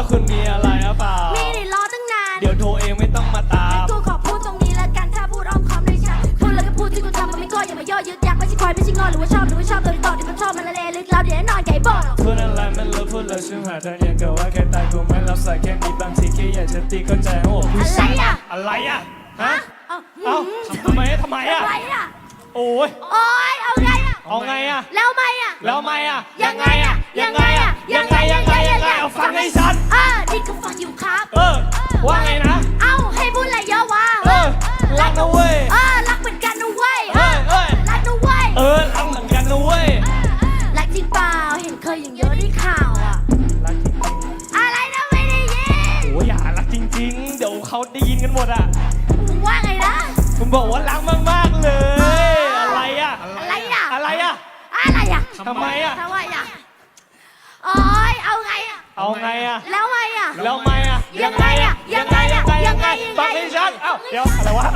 แล้วคุณมีอะไรหรือเปล่ามีได้รอตั้งนานเดี๋ยวโทรเองไม่ต้องมาตาม กูขอพูดตรงนี้ละกันถ้าพูดอ้อมค้อมในฉันพูดแล้วก็พูดที่กูทำมันไม่ก็อย่ามาย่อยึดยักไม่ใช่คอยไม่ใช่งอนหรือว่าชอบหรือว่าชอบโดนต่อที่มันชอบมันละเลลึกแล้วเดี๋ยวแน่นอนไก่บอกพูดอะไรไม่รู้พูดแล้วชื่อหาเธออย่างกับว่าแค่ตายกูไม่รับสายแค่นี้บางทีแค่อยากจะตีเข้าใจโอ้ผู้ชายอะไรอะอะไรอะฮะเอ้าเอ้าทำไมทำไมอะอะไรอะโอ้ยโอ๊ยเอาไงอะเอาไงอะแล้วไม่อะแล้วไม่อะยังไงอะยังไงอะยังไงยังไงยังไง ได้ยินกันหมดอะมึงว่าไงนะ ผมบอกว่ารักมากๆเลย อะไรอะ อะไรอะ อะไรอะ อะไรอะทำไมอะทำไมอะโอ๊ยเอาไงอะ เอาไงอะ แล้วไงอะ แล้วไม่อะ ยังไงอะยังไงอะยังไงยังไงฟังให้ชัดเอ้าเดี๋ยวอะไรวะ